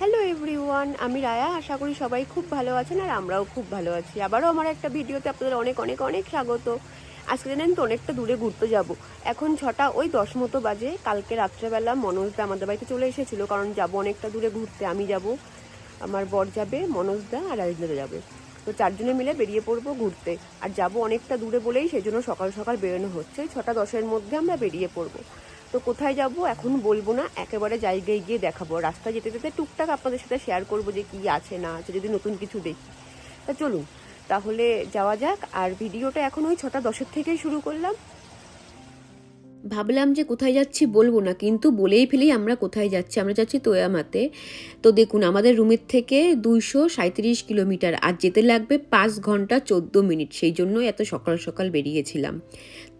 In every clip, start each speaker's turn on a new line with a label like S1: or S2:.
S1: Hello everyone আমি রায়া, আশা করি সবাই খুব ভালো আছেন আর আমরাও খুব ভালো আছি। আবারও আমার একটা ভিডিওতে আপনাদের অনেক অনেক অনেক স্বাগত। আজকে জানেন তো অনেকটা দূরে ঘুরতে যাব। এখন ছটা, ওই দশ মতো বাজে। কালকে রাত্রেবেলা মনোজদা আমাদের বাড়িতে চলে এসেছিল কারণ যাব অনেকটা দূরে ঘুরতে। আমি যাব, আমার বর যাবে মনোজদা আর রাজদাদা যাবে। তো চারজনে মিলে বেরিয়ে পড়ব ঘুরতে। আর যাব অনেকটা দূরে বলেই সেই জন্য সকাল সকাল বেরোনো হচ্ছে। ছটা, দশের মধ্যে আমরা বেরিয়ে পড়ব। তো কোথায় যাব? এখন বলব না, একেবারে জায়গায় গিয়ে দেখাবো। রাস্তা যেতে যেতে টুকটাক আপনাদের সাথে শেয়ার করব যে কি আছে, না আছে, যদি নতুন কিছু দেখি। তা চলুন, তাহলে যাওয়া যাক। আর ভিডিওটা এখন ওই ছটা দশের থেকেই শুরু করলাম। ভাবলাম যে কোথায় যাচ্ছি বলব না, কিন্তু বলেই ফেলেই আমরা কোথায় যাচ্ছি। আমরা যাচ্ছি তোয়ামাতে। তো দেখুন, আমাদের রুমের থেকে দুইশো সাঁত্রিশ কিলোমিটার, আর যেতে লাগবে পাঁচ ঘণ্টা চোদ্দ মিনিট। সেই জন্য এত সকাল সকাল বেরিয়েছিলাম।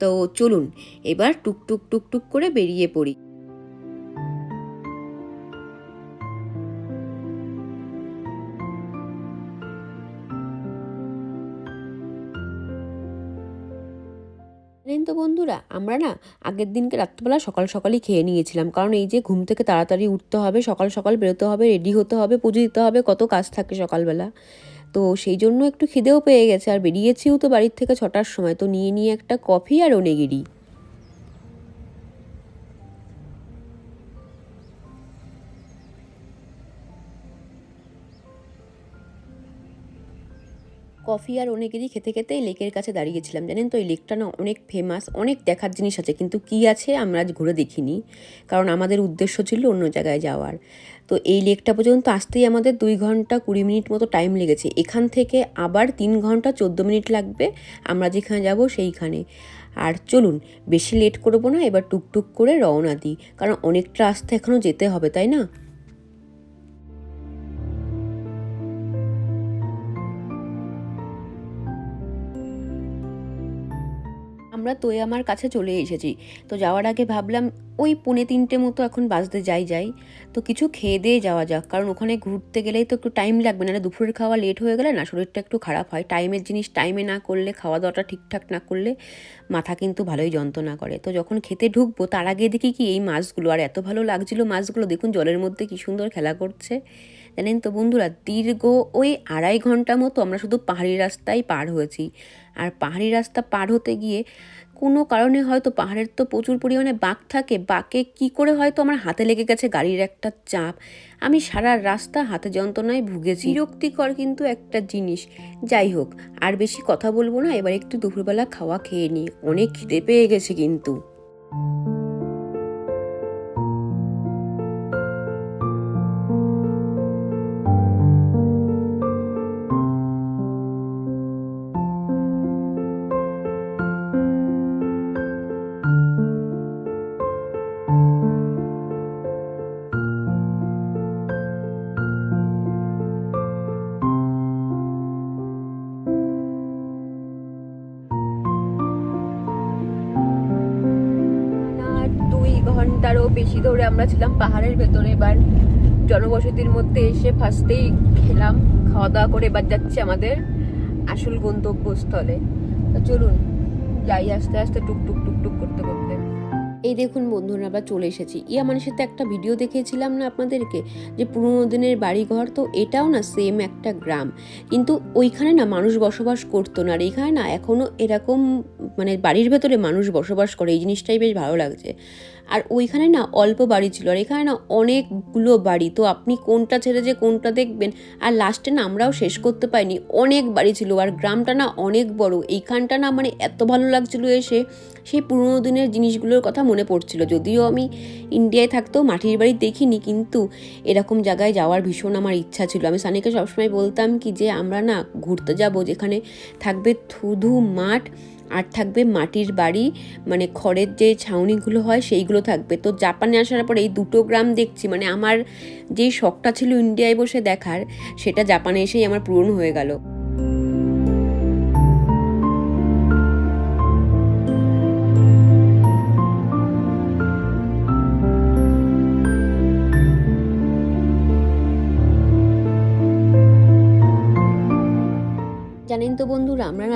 S1: তো চলুন, এবার টুকটুক টুকটুক করে বেরিয়ে পড়ি। তো বন্ধুরা, আমরা না আগের দিনকে রাত্রিবেলা সকাল সকালই খেয়ে নিয়েছিলাম। কারণ এই যে ঘুম থেকে তাড়াতাড়ি উঠতে হবে, সকাল সকাল বেরোতে হবে, রেডি হতে হবে, পুজো দিতে হবে, কত কাজ থাকে সকালবেলা। তো সেই জন্য একটু খিদেও পেয়ে গেছে। আর বেরিয়েছিও তো বাড়ির থেকে ছটার সময়। তো নিয়ে নিয়ে একটা কফি আর ওনেগিরি। কফি আর অনেকেরই খেতে খেতে এই লেকের কাছে দাঁড়িয়েছিলাম, জানেন তো? এই লেকটা না অনেক ফেমাস অনেক দেখার জিনিস আছে, কিন্তু কি আছে আমরা আজ ঘুরে দেখিনি। কারণ আমাদের উদ্দেশ্য ছিল অন্য জায়গায় যাওয়ার। তো এই লেকটা পর্যন্ত আসতেই আমাদের দুই ঘণ্টা কুড়ি মিনিট মতো টাইম লেগেছে। এখান থেকে আবার তিন ঘণ্টা চোদ্দ মিনিট লাগবে, আমরা যেখানে যাব সেইখানে। আর চলুন, বেশি লেট করব না, এবার টুকটুক করে রওনা দিই। কারণ অনেকটা রাস্তা এখনও যেতে হবে, তাই না? আমরা তোয়ে আমার কাছে চলে এসেছি। তো যাওয়ার আগে ভাবলাম ওই পৌনে তিনটে মতো এখন বাজতে যাই যাই। তো কিছু খেয়ে দিয়ে যাওয়া যাক, কারণ ওখানে ঘুরতে গেলেই তো একটু টাইম লাগবে না দুপুরের খাওয়া লেট হয়ে গেলে না, শরীরটা একটু খারাপ হয়। টাইমের জিনিস টাইমে না করলে, খাওয়া দাওয়াটা ঠিকঠাক না করলে মাথা কিন্তু ভালোই যন্ত্রণা করে। তো যখন খেতে ঢুকবো, তার আগে দেখি কি এই মাছগুলো, আর এত ভালো লাগছিল মাছগুলো, দেখুন জলের মধ্যে কি সুন্দর খেলা করছে। জানেন তো বন্ধুরা, দীর্ঘ ওই আড়াই ঘণ্টা মতো আমরা শুধু পাহাড়ি রাস্তায় পার হয়েছি। আর পাহাড়ি রাস্তা পার হতে গিয়ে কোনো কারণে হয়তো পাহাড়ের তো প্রচুর পরিমাণে বাঁক থাকে বাঁকে কি করে হয়তো আমার হাতে লেগে গেছে গাড়ির একটা চাপ। আমি সারা রাস্তা হাতে যন্ত্রণায় ভুগেছি। বিরক্তিকর কিন্তু একটা জিনিস। যাই হোক, আর বেশি কথা বলব না, এবার একটু দুপুরবেলা খাওয়া খেয়ে নিই। অনেক খিদে পেয়ে গেছে কিন্তু। বেশি ধরে আমরা ছিলাম পাহাড়ের ভেতরে এবার জনবসতির মধ্যে এসে ফার্স্টেই খেলাম খাওয়া দাওয়া করে এবার যাচ্ছে আমাদের আসল গন্তব্যস্থলে। তো চলুন, যাই আস্তে আস্তে টুকটুক টুকটুক করতে করতে। এই দেখুন বন্ধুরা, আমরা চলে এসেছি। ইয়া মানুষের তো একটা ভিডিও দেখিয়েছিলাম না আপনাদেরকে? যে পুরোনো দিনের বাড়িঘর, তো এটাও না সেম একটা গ্রাম। কিন্তু ওইখানে না মানুষ বসবাস করতো না। আর এইখানে না এখনও এরকম মানে বাড়ির ভেতরে মানুষ বসবাস করে। এই জিনিসটাই বেশ ভালো লাগছে। আর ওইখানে না অল্প বাড়ি ছিল। আর এখানে না অনেকগুলো বাড়ি। তো আপনি কোনটা ছেড়ে যে কোনটা দেখবেন, আর লাস্টে না আমরাও শেষ করতে পারিনি। অনেক বাড়ি ছিল। আর গ্রামটা না অনেক বড়। এইখানটা না মানে এত ভালো লাগছিল এসে। সেই পুরোনো দিনের জিনিসগুলোর কথা মনে পড়ছিল। যদিও আমি ইন্ডিয়ায় থাকতেও মাটির বাড়ি দেখিনি, কিন্তু এরকম জায়গায় যাওয়ার ভীষণ আমার ইচ্ছা ছিল। আমি সানিকে সবসময় বলতাম কি যে, আমরা না ঘুরতে যাব যেখানে থাকবে শুধু মাঠ আর থাকবে মাটির বাড়ি মানে খড়ের যে ছাউনিগুলো হয় সেইগুলো থাকবে। তো জাপানে আসার পর এই দুটো গ্রাম দেখছি মানে আমার যেই শখটা ছিল ইন্ডিয়ায় বসে দেখার, সেটা জাপানে এসেই আমার পূরণ হয়ে গেল।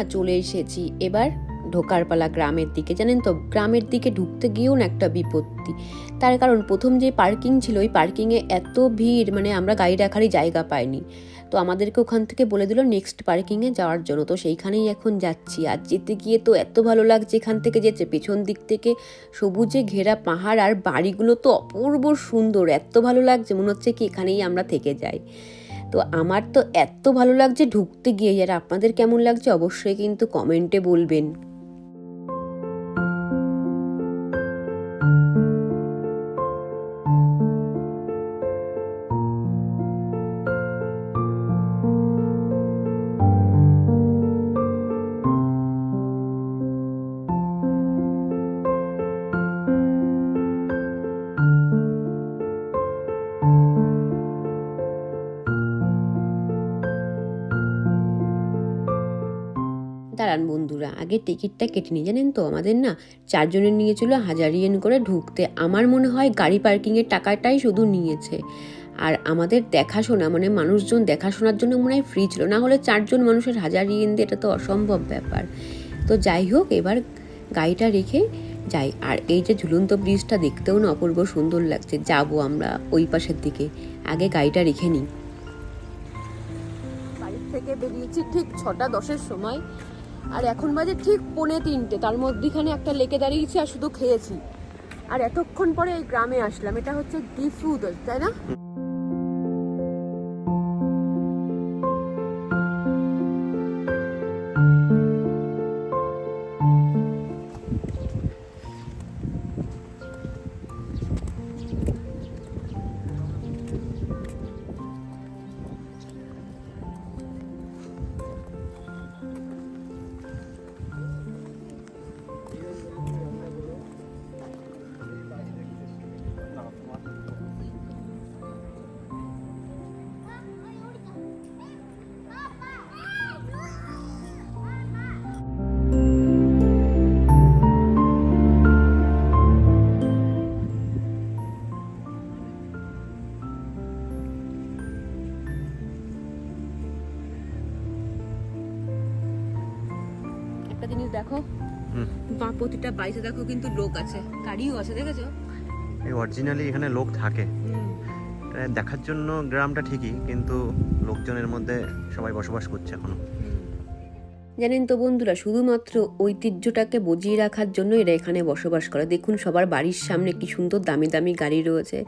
S1: না চলে এসেছি। এবার ঢোকার পালা গ্রামের দিকে। জানেন তো, গ্রামের দিকে ঢুকতে গিয়েও না একটা বিপত্তি। তার কারণ প্রথম যে পার্কিং ছিল, ওই পার্কিংয়ে এত ভিড় মানে আমরা গাড়ি রাখারই জায়গা পাইনি। তো আমাদেরকে ওখান থেকে বলে দিল নেক্সট পার্কিংয়ে যাওয়ার জন্য। তো সেইখানেই এখন যাচ্ছি। আর যেতে গিয়ে তো এত ভালো লাগছে এখান থেকে যেতে। পেছন দিক থেকে সবুজে ঘেরা পাহাড় আর বাড়িগুলো তো অপূর্ব সুন্দর। এত ভালো লাগছে, মনে হচ্ছে কি এখানেই আমরা থেকে যাই। তো আমার তো এত ভালো লাগছে ঢুকতে গিয়ে, আর আপনাদের কেমন লাগছে অবশ্যই কিন্তু কমেন্টে বলবেন। দাঁড়ান বন্ধুরা, আগে টিকিটটা কেটে নিই, জানেন তো? আমাদের না চারজনের নিয়েছিল হাজার ইয়েন করে ঢুকতে। আমার মনে হয় গাড়ি পার্কিংয়ের টাকাটাই শুধু নিয়েছে। আর আমাদের দেখাশোনা মানে মানুষজন দেখাশোনার জন্য মনে হয় ফ্রি ছিল। না হলে চারজন মানুষের হাজার ইয়েন দিয়ে এটা তো অসম্ভব ব্যাপার। তো যাই হোক, এবার গাড়িটা রেখে যাই। আর এই যে ঝুলন্ত ব্রিজটা দেখতেও না অপূর্ব সুন্দর লাগছে। যাব আমরা ওই পাশের দিকে। আগে গাড়িটা রেখে নিই। বাড়ির থেকে বেরিয়েছি ঠিক ছটা দশের সময়। আর এখন বাজে ঠিক পৌনে তিনটে। তার মধ্যেখানে একটা লেকে দাঁড়িয়েছি আর শুধু খেয়েছি। আর এতক্ষণ পরে এই গ্রামে আসলাম। এটা হচ্ছে ডিফুদ তাই না? একটা জিনিস দেখো।
S2: হুম।
S1: বা প্রতিটা বাড়িতে দেখো কিন্তু লোক আছে। গাড়িও আছে দেখেছ?
S2: এই অরিজিনালি এখানে লোক থাকে। দেখার জন্য গ্রামটা ঠিকই কিন্তু লোকজনের মধ্যে সবাই বসবাস করছে এখনও।
S1: জানেন তো বন্ধুরা, শুধুমাত্র ঐতিহ্যটাকে বজিয়ে রাখার জন্য এরা এখানে বসবাস করে। দেখুন সবার বাড়ির সামনে কি সুন্দর দামি দামি গাড়ি রয়েছে।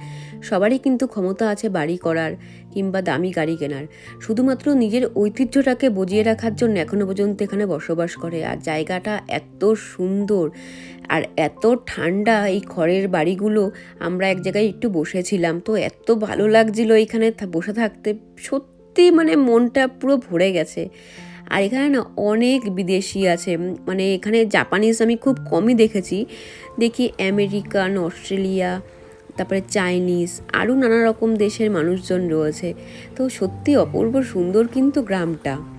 S1: সবারই কিন্তু ক্ষমতা আছে বাড়ি করার কিংবা দামি গাড়ি কেনার। শুধুমাত্র নিজের ঐতিহ্যটাকে বজিয়ে রাখার জন্য এখনও পর্যন্ত এখানে বসবাস করে। আর জায়গাটা এত সুন্দর আর এত ঠান্ডা এই খড়ের বাড়িগুলো। আমরা এক জায়গায় একটু বসেছিলাম তো এত ভালো লাগছিল এখানে বসে থাকতে। সত্যি মানে মনটা পুরো ভরে গেছে। আর এখানে না অনেক বিদেশি আছে। মানে এখানে জাপানিজ আমি খুব কমই দেখেছি। দেখি আমেরিকান অস্ট্রেলিয়া তারপরে চাইনিজ আরও নানা রকম দেশের মানুষজন রয়েছে। তো সত্যি অপূর্ব সুন্দর কিন্তু গ্রামটা।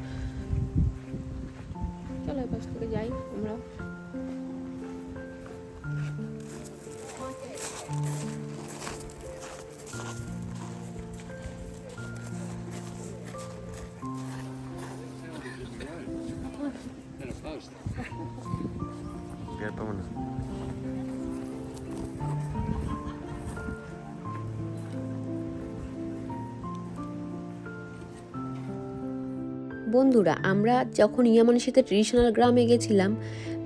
S1: আমরা যখন ইয়ামানসিতে ট্রেডিশনাল গ্রামে গেছিলাম,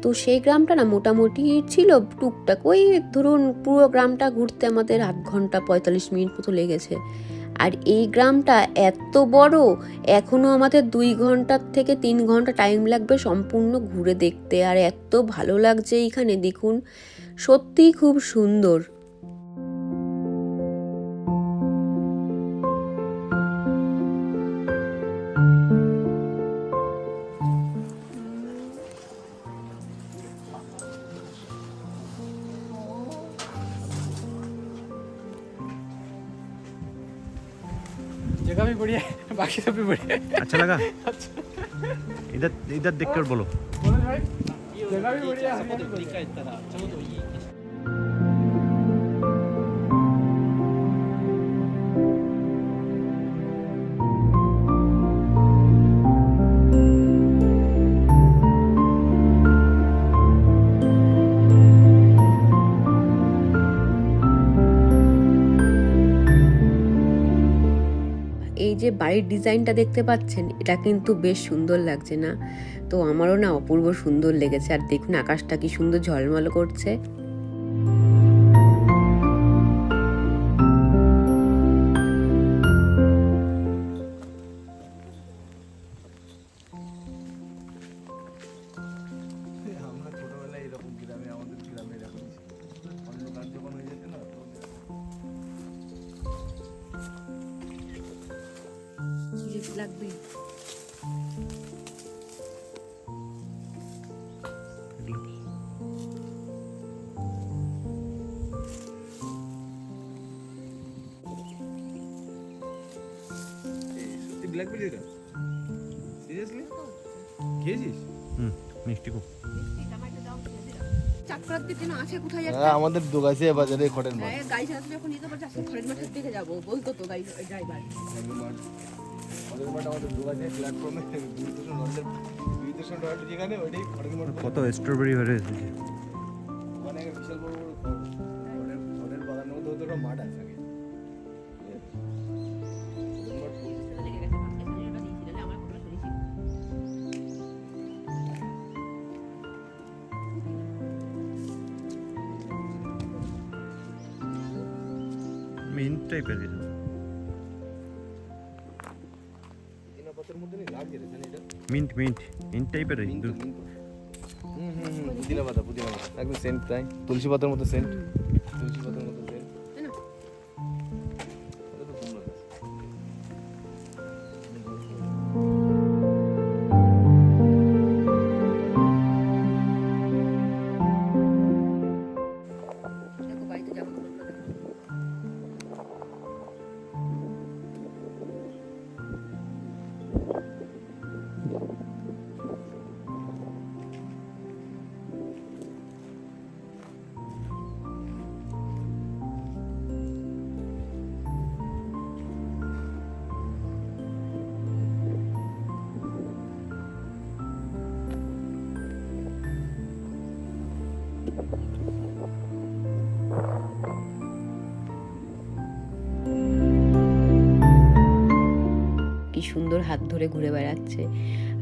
S1: তো সেই গ্রামটা না মোটামুটি ছিল টুকটাক। ওই ধরুন পুরো গ্রামটা ঘুরতে আমাদের আধ ঘণ্টা পঁয়তাল্লিশ মিনিট মতো লেগেছে। আর এই গ্রামটা এত বড় এখনও আমাদের দুই ঘণ্টার থেকে তিন ঘণ্টা টাইম লাগবে সম্পূর্ণ ঘুরে দেখতে। আর এত ভালো লাগছে এইখানে দেখুন। সত্যিই খুব সুন্দর।
S3: बढ़िया है बाकी सब भी बढ़िया है
S2: अच्छा लगा इधर इधर देख कर बोलो
S3: बोलो भाई जगह भी बढ़िया है
S1: যে বাড়ির ডিজাইনটা দেখতে পাচ্ছেন, এটা কিন্তু বেশ সুন্দর লাগছে না। তো আমারও না অপূর্ব সুন্দর লেগেছে। আর দেখুন, আকাশটা কি সুন্দর ঝলমল করছে।
S4: ব্ল্যাকবেরি এটা? সিরিয়াসলি খেয়েছিস?
S2: হুম মিষ্টি খুব।
S1: চাকরাতের জন্য আছে কোথায়
S4: হ্যাঁ আমাদের দোকাছে বাজারে খটের মাঠ
S1: হ্যাঁ গাড়ি চালাতে নিতে পারছি আজকে ঘরের মাঠের দিকে যাব। বলতো তো গাড়ি ড্রাইভার।
S4: খটের মাঠ। আমাদের দোকাছে প্ল্যাটফর্মে দূরদর্শন রয়েছে যেখানে ওইটাই খটের মাঠ।
S2: কত স্ট্রবেরি হয়েছে মিন্ট টাইপের
S4: এটা?
S2: মিন্ট মিন্ট মিন্ট টাইপের
S4: হিন্দু পুদিনা পাতা পুদিনা পাতা। একদম সেন্ট তাই? তুলসী পাতার মতো সেন্ট তুলসী পাতার মতো
S1: ধরে ঘুরে বেড়াচ্ছে।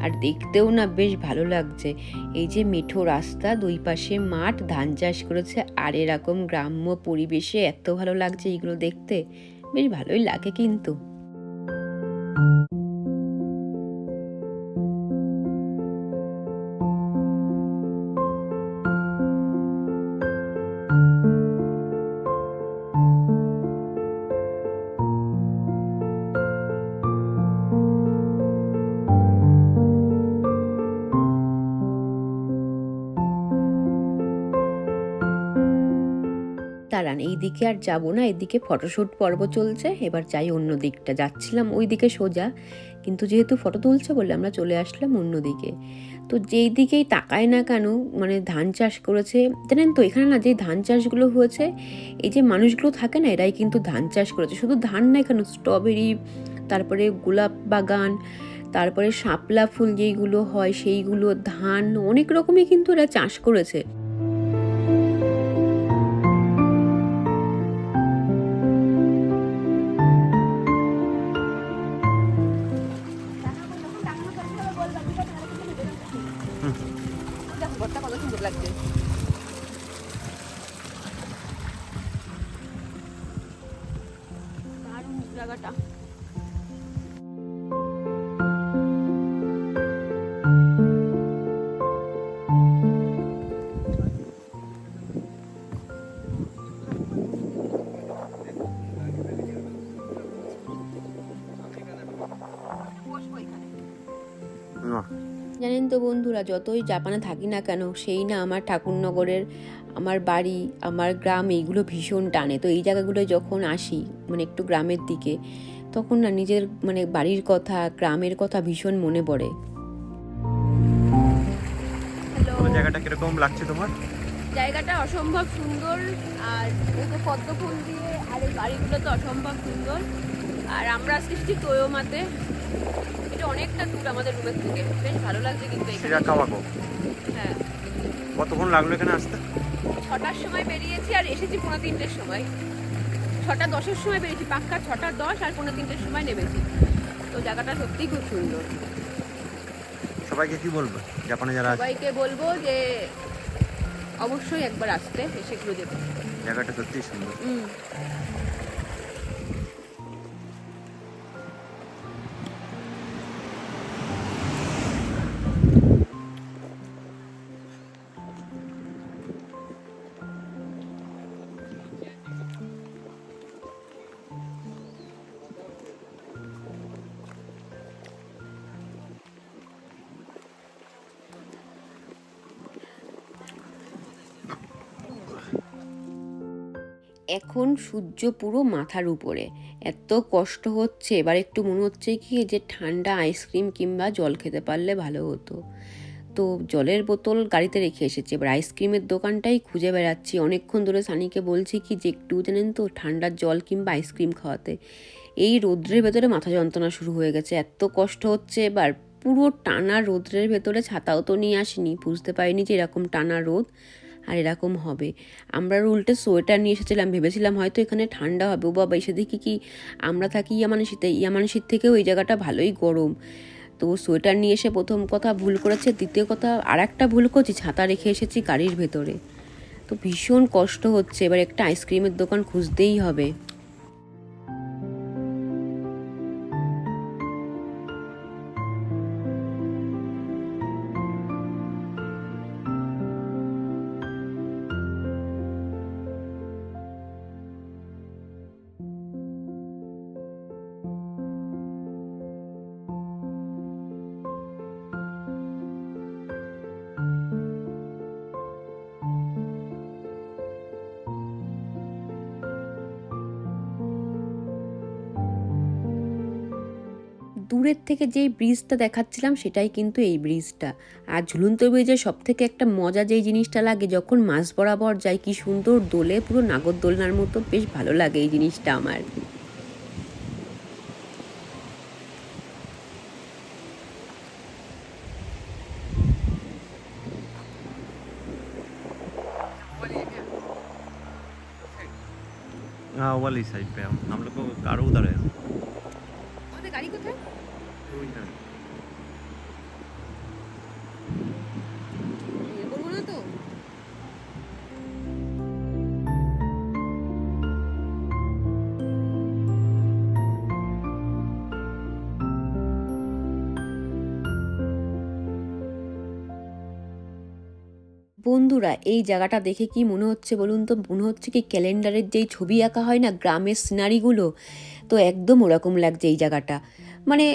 S1: আর দেখতেও না বেশ ভালো লাগছে। এই যে মেঠো রাস্তা, দুই পাশে মাঠ, ধান চাষ করেছে, আর এরকম গ্রাম্য পরিবেশে এত ভালো লাগছে এগুলো দেখতে। বেশ ভালোই লাগে কিন্তু। দাঁড়ান, এই দিকে আর যাব না, এদিকে ফটোশ্যুট পর্ব চলছে, এবার যাই অন্য দিকটা। যাচ্ছিলাম ওই দিকে সোজা, কিন্তু যেহেতু ফটো তুলছে বলে আমরা চলে আসলাম অন্য দিকে। তো যেই দিকেই তাকায় না কেন মানে ধান চাষ করেছে, জানেন তো, এখানে না যে ধান চাষগুলো হয়েছে, এই যে মানুষগুলো থাকে না, এরাই কিন্তু ধান চাষ করেছে। শুধু ধান না কেন স্ট্রবেরি তারপরে গোলাপ বাগান, তারপরে শাপলা ফুল যেইগুলো হয়, সেইগুলো ধান, অনেক রকমই কিন্তু এরা চাষ করেছে। লাগছে বন্ধুরা যতই জাপানে থাকি না কেন সেই না আমার ঠাকুরনগরের আমার বাড়ি আমার গ্রাম এইগুলো ভীষণ টানে। তো এই জায়গাগুলো যখন আসি মানে একটু গ্রামের দিকে তখন না নিজের মানে বাড়ির কথা গ্রামের কথা ভীষণ মনে পড়ে।
S2: জায়গাটা কীরকম লাগছে তোমার?
S1: জায়গাটা অসম্ভব সুন্দর আর এই যে পদ্ম ফুল দিয়ে আর এই বাড়িগুলো তো অসম্ভব সুন্দর। আর আমরা আজকে ঠিক তোয়োমাতে এটা অনেকটা দূর আমাদের রুমের থেকে। বেশ ভালো লাগছে কিন্তু হ্যাঁ।
S2: কতক্ষণ লাগল এখানে আসতে?
S1: ছটার সময় বেরিয়েছি আর এসেছি পনেরো তিনটের সময়। ছটা দশের সময় বেরিয়েছি। পাক্কা ছটা দশ আর পনেরো তিনটের সময় নেমেছি। তো জায়গাটা সত্যিই খুব সুন্দর।
S2: সবাইকে কি বলব? জাপানে যারা
S1: সবাইকে বলব যে অবশ্যই একবার আসতে এসে ঘুরে যেতে
S2: জায়গাটা সত্যিই সুন্দর।
S1: এখন সূর্য পুরো মাথার উপরে। এত কষ্ট হচ্ছে, এবার একটু মনে হচ্ছে কি যে ঠান্ডা আইসক্রিম কিংবা জল খেতে পারলে ভালো হতো। তো জলের বোতল গাড়িতে রেখে এসেছি। এবার আইসক্রিমের দোকানটাই খুঁজে বেড়াচ্ছি। অনেকক্ষণ ধরে সানিকে বলছি কি, যে একটু জানেন তো, ঠান্ডার জল কিংবা আইসক্রিম খাওয়াতে। এই রৌদ্রের ভেতরে মাথা যন্ত্রণা শুরু হয়ে গেছে। এত কষ্ট হচ্ছে এবার। পুরো টানা রৌদ্রের ভেতরে ছাতাও তো নিয়ে আসিনি, বুঝতে পারিনি যে এরকম টানা রোদ আর এরকম হবে। আমরা উল্টে সোয়েটার নিয়ে এসেছিলাম, ভেবেছিলাম হয়তো এখানে ঠান্ডা হবে। ও বাবা, এসে দেখি কি আমরা থাকি ইয়ামানসিতে ইয়ামানসির থেকেও এই জায়গাটা ভালোই গরম। তো সোয়েটার নিয়ে এসে প্রথম কথা ভুল করেছে, দ্বিতীয় কথা আর একটা ভুল করছি, ছাতা রেখে এসেছি গাড়ির ভেতরে। তো ভীষণ কষ্ট হচ্ছে। এবার একটা আইসক্রিমের দোকান খুঁজতেই হবে। দূরের থেকে যেই ব্রিজটা দেখাচ্ছিলাম সেটাই কিন্তু এই ব্রিজটা আর ঝুলন্ত ব্রিজের সব থেকে একটা মজা যেই জিনিসটা লাগে যখন মাছ বরাবর যায় কি সুন্দর দোলে পুরো নাগর দোলনার মতো বেশ ভালো লাগে এই জিনিসটা আমার
S2: हाँ वाली साइड पे हम हम लोग को कार उधर है
S1: বন্ধুরা, এই জায়গাটা দেখে কি মনে হচ্ছে বলুন তো? মনে হচ্ছে কি ক্যালেন্ডারের যেই ছবি আঁকা হয় না, গ্রামের সিনারিগুলো? তো একদম ওরকম লাগছে এই জায়গাটা। মানে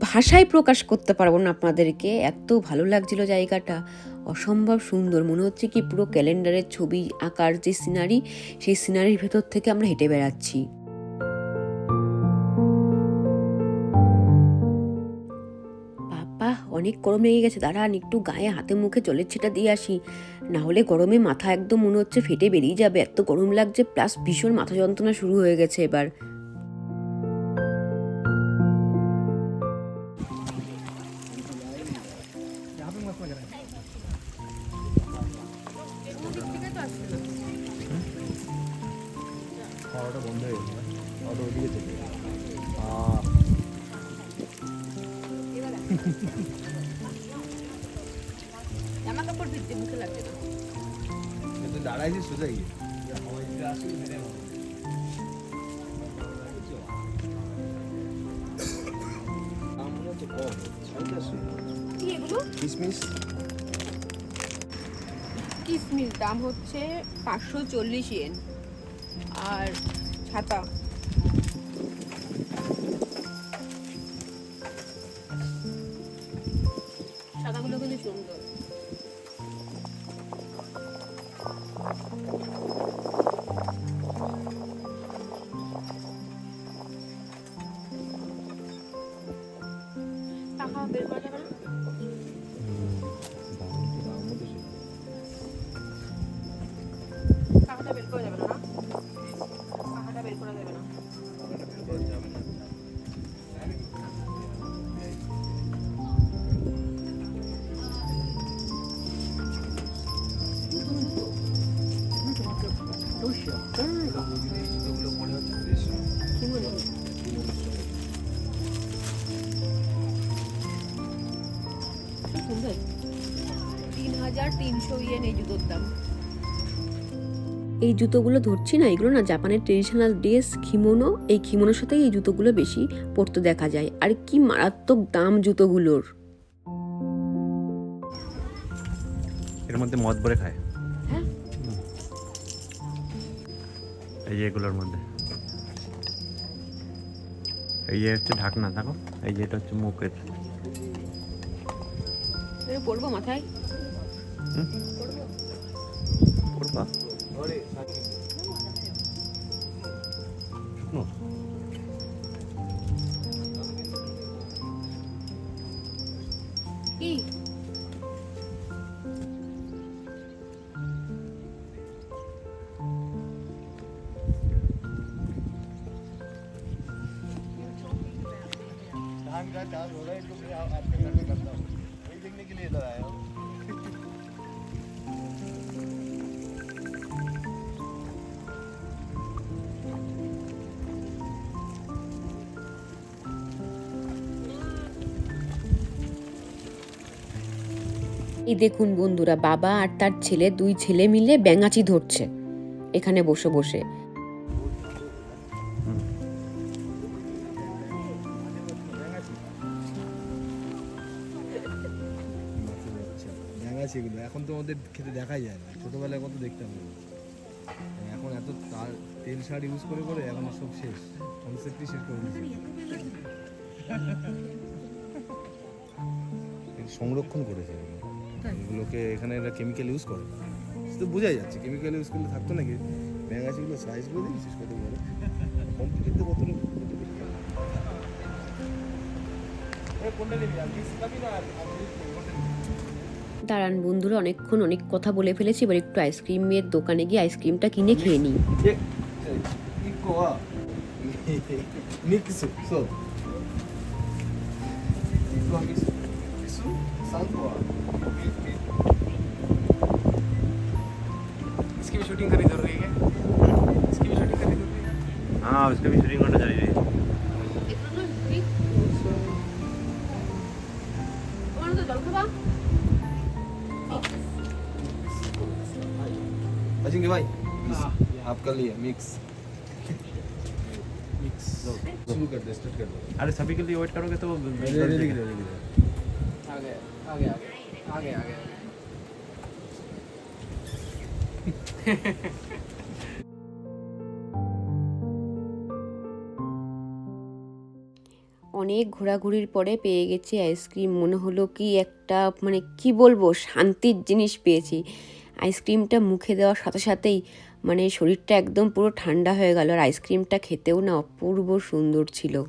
S1: ভাষায় প্রকাশ করতে পারব না আপনাদেরকে। এত ভালো লাগছিল জায়গাটা। অসম্ভব সুন্দর। মনে হচ্ছে কি পুরো ক্যালেন্ডারের ছবি আঁকার যে সিনারি, সেই সিনারির ভেতর থেকে আমরা হেঁটে বেড়াচ্ছি। অনেক গরম লেগে গেছে দাঁড়ান একটু গায়ে হাতে মুখে জলের ছিটা দিয়ে আসি। না হলে গরমে মাথা একদম মনে হচ্ছে ফেটে বেরিয়ে যাবে, এত গরম লাগছে, প্লাস ভীষণ মাথা যন্ত্রণা শুরু হয়ে গেছে এবার।
S4: ওইদিকে চলে তো দাঁড়াইছি সোজা গিয়ে দাম মনে হচ্ছে কম সাড়ে চারশো
S1: কি এগুলো?
S4: কিসমিস।
S1: কিসমিস দাম হচ্ছে পাঁচশো চল্লিশ ইয়েন। আর ছাতা। তিনশো ইয়েন এই জুতোর দাম। এই জুতোগুলো ধরছি না এগুলো না জাপানের ট্রেডিশনাল ড্রেস খিমোনো এই খিমোনোর সাথে এই জুতোগুলো বেশি পরতে দেখা যায়। আর কি মারাত্মক দাম জুতোগুলোর।
S2: এর মধ্যে মদ ভরে খায়?
S1: হ্যাঁ।
S2: এই যে এগুলোর মধ্যে। এই যে হচ্ছে ঢাকনা দেখো? এই যে এটা হচ্ছে মুখের।
S1: এটা পরবো মাথায়?
S2: হুম?
S1: এই দেখুন বন্ধুরা বাবা আর তার ছেলে দুই ছেলে মিলে ব্যাঙাচি ধরছে। এখানে বসে বসে।
S4: ব্যাঙাচি এখন তো আমাদের খেতে দেখাই যায় না। ছোটবেলায় কত দেখতাম। এখন এত তার তেল সার ইউজ করে করে এখন সব শেষ। কনসেপ্টই শেষ করে দিয়েছে। সংরক্ষণ করেছে। এগুলো এগুলোকে এখানে এরা কেমিক্যাল ইউজ করে। সে তো বোঝাই যাচ্ছে কেমিক্যাল ইউজ করলে থাকতো নাকি? ব্যাঙাচিগুলো সাইজগুলো দেখছিস কত বড়? কম্পিউটার তো কত কোনটা নিবি? আর মিক্স খাবি না? আর আর কোনটা নিবি?
S1: দাঁড়ান বন্ধুরা অনেকক্ষণ অনেক কথা বলে ফেলেছি এবার একটু আইসক্রিমের দোকানে গিয়ে আইসক্রিমটা কিনে খেয়ে নিই।
S4: 이
S3: शूटिंग करी ज़रूरी है। इसकी भी शूटिंग करी ज़रूरी है।
S2: हाँ उसका भी शूटिंग करना चाहिए
S4: अजिंक्य भाई आपका लिए मिक्स मिक्स शुरू कर दे स्टार्ट कर दो.
S2: अरे सभी के लिए वेट करोगे तो
S4: रेडी रेडी रेडी
S3: आगे आगे आगे आगे आगे
S1: অনেক ঘোরাঘুরির পরে পেয়ে গেছি আইসক্রিম। মনে হলো কি একটা মানে কি বলব, শান্তির জিনিস পেয়েছি। আইসক্রিমটা মুখে দেওয়ার সাথে সাথেই মানে শরীরটা একদম পুরো ঠান্ডা হয়ে গেল। আর আইসক্রিমটা খেতেও না অপূর্ব সুন্দর ছিল।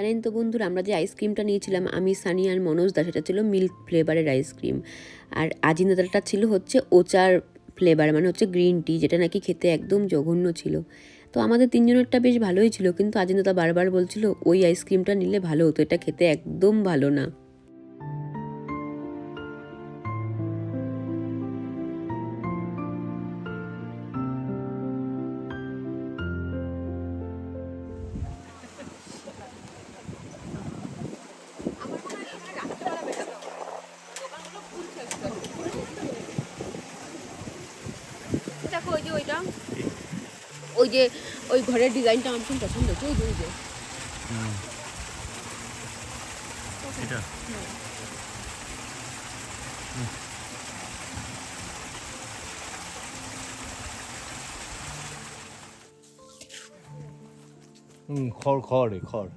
S1: জানেন তো বন্ধুরা, আমরা যে আইসক্রিমটা নিয়েছিলাম, আমি, সানি আর মনোজ দা, সেটা ছিল মিল্ক ফ্লেভারের আইসক্রিম আর আজিনাদাটা ছিল হচ্ছে ওচার ফ্লেভার মানে হচ্ছে গ্রিন টি যেটা নাকি খেতে একদম জঘন্য ছিল। তো আমাদের তিনজনেরটা বেশ ভালোই ছিল, কিন্তু আজিনাদা বারবার বলছিল, ওই আইসক্রিমটা নিলে ভালো হতো, এটা খেতে একদম ভালো না। যে ওই ঘরের ডিজাইনটা আমার খুব পছন্দ হচ্ছে ওই যে। যে
S2: এটা?
S4: হুম। খড় খড় খড়।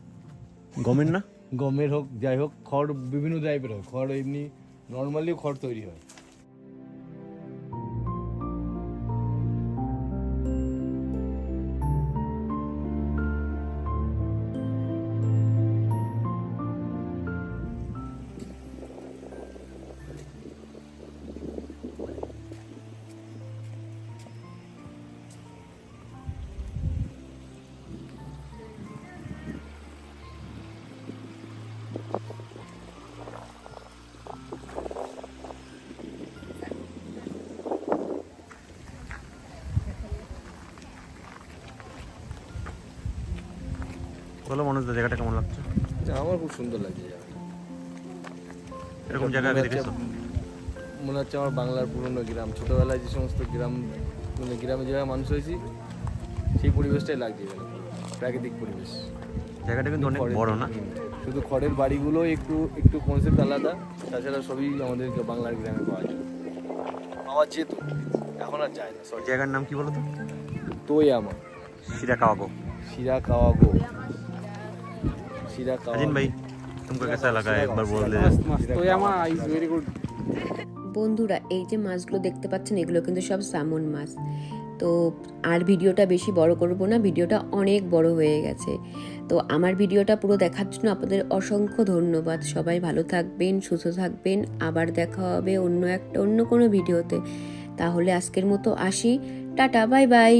S2: গমের না?
S4: গমের হোক যাই হোক খড় বিভিন্ন টাইপের হয়। খড় এমনি নর্মালি খড় তৈরি হয়।
S2: বলো মনোজ দা জায়গাটা কেমন লাগছে?
S4: আমার খুব সুন্দর লাগছে
S2: এরকম জায়গা আগে দেখেছ?
S4: মনে হচ্ছে আমার বাংলার পুরনো গ্রাম। ছোটবেলায় যে সমস্ত গ্রাম মানে গ্রামে যেভাবে মানুষ হয়েছি সেই পরিবেশটাই লাগছে প্রাকৃতিক পরিবেশ।
S2: জায়গাটা কিন্তু অনেক বড় না?
S4: শুধু খড়ের বাড়িগুলো একটু একটু কনসেপ্ট আলাদা তাছাড়া সবই আমাদের বাংলার গ্রামে পাওয়া যায়। পাওয়া যেত এখন আর যায় না সরি
S2: জায়গার নাম কি বলো তো?
S4: তোই আমার
S2: সিরা কাওয়াগো
S4: শিরা কাওয়াগো শিরা
S2: अजिन भाई तुमको कैसा लगा एक बार बोल दे
S3: मस्त मस्त तो यामा इज वेरी गुड
S1: বন্ধুরা এই যে মাছগুলো দেখতে পাচ্ছেন এগুলো কিন্তু সব সামন মাছ তো আর ভিডিওটা বেশি বড় করব না ভিডিওটা অনেক বড় হয়ে গেছে তো আমার ভিডিওটা পুরো দেখার জন্য আপনাদের অসংখ্য ধন্যবাদ সবাই ভালো থাকবেন সুস্থ থাকবেন আবার দেখা হবে অন্য একটা অন্য কোনো ভিডিওতে তাহলে আজকের মতো আসি টাটা বাই বাই